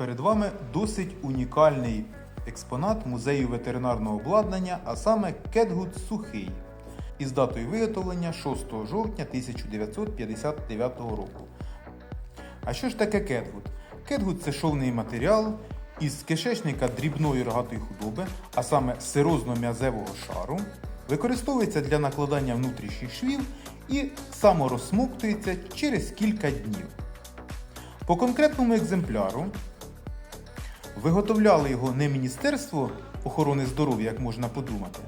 Перед вами досить унікальний експонат музею ветеринарного обладнання, а саме кетгут сухий із датою виготовлення 6 жовтня 1959 року. А що ж таке кетгут? Кетгут це шовний матеріал із кишечника дрібної рогатої худоби, а саме сирозно-м'язевого шару, використовується для накладання внутрішніх швів і саморозсмоктується через кілька днів. По конкретному екземпляру виготовляли його не Міністерство охорони здоров'я, як можна подумати,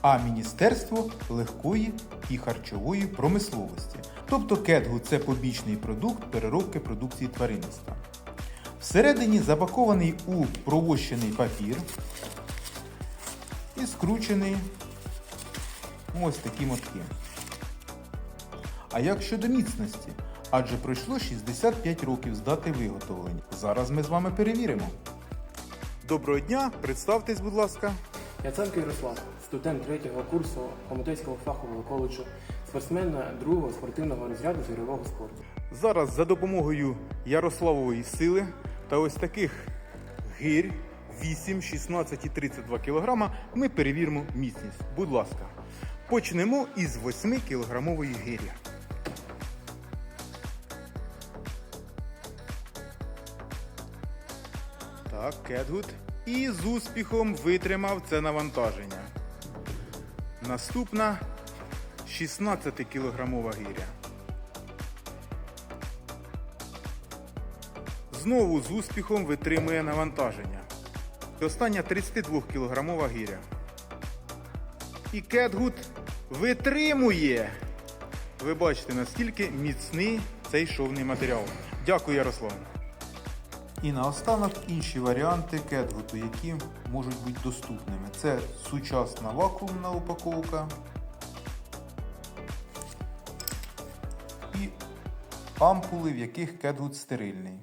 а Міністерство легкої і харчової промисловості. Тобто кетгут це побічний продукт переробки продукції тваринництва. Всередині запакований у провощений папір і скручений ось такі мотки. А як щодо міцності? Адже пройшло 65 років з дати виготовлення. Зараз ми з вами перевіримо. Доброго дня, представтесь, будь ласка. Яценко Ярослав, студент третього курсу Хомутецького фахового коледжу, спортсмен другого спортивного розряду з ігрового спорту. Зараз за допомогою Ярославової сили та ось таких гирь 8, 16 і 32 кг ми перевіримо міцність. Будь ласка, почнемо із 8 кілограмової гирі. Так, кетгут. І з успіхом витримав це навантаження. Наступна 16 кілограмова гиря. Знову з успіхом витримує навантаження. І Остання 32 кілограмова гиря. І кетгут витримує. Ви бачите, наскільки міцний цей шовний матеріал. Дякую, Ярослав. І наостанок інші варіанти кетгуту, які можуть бути доступними. Це сучасна вакуумна упаковка і ампули, в яких кетгут стерильний.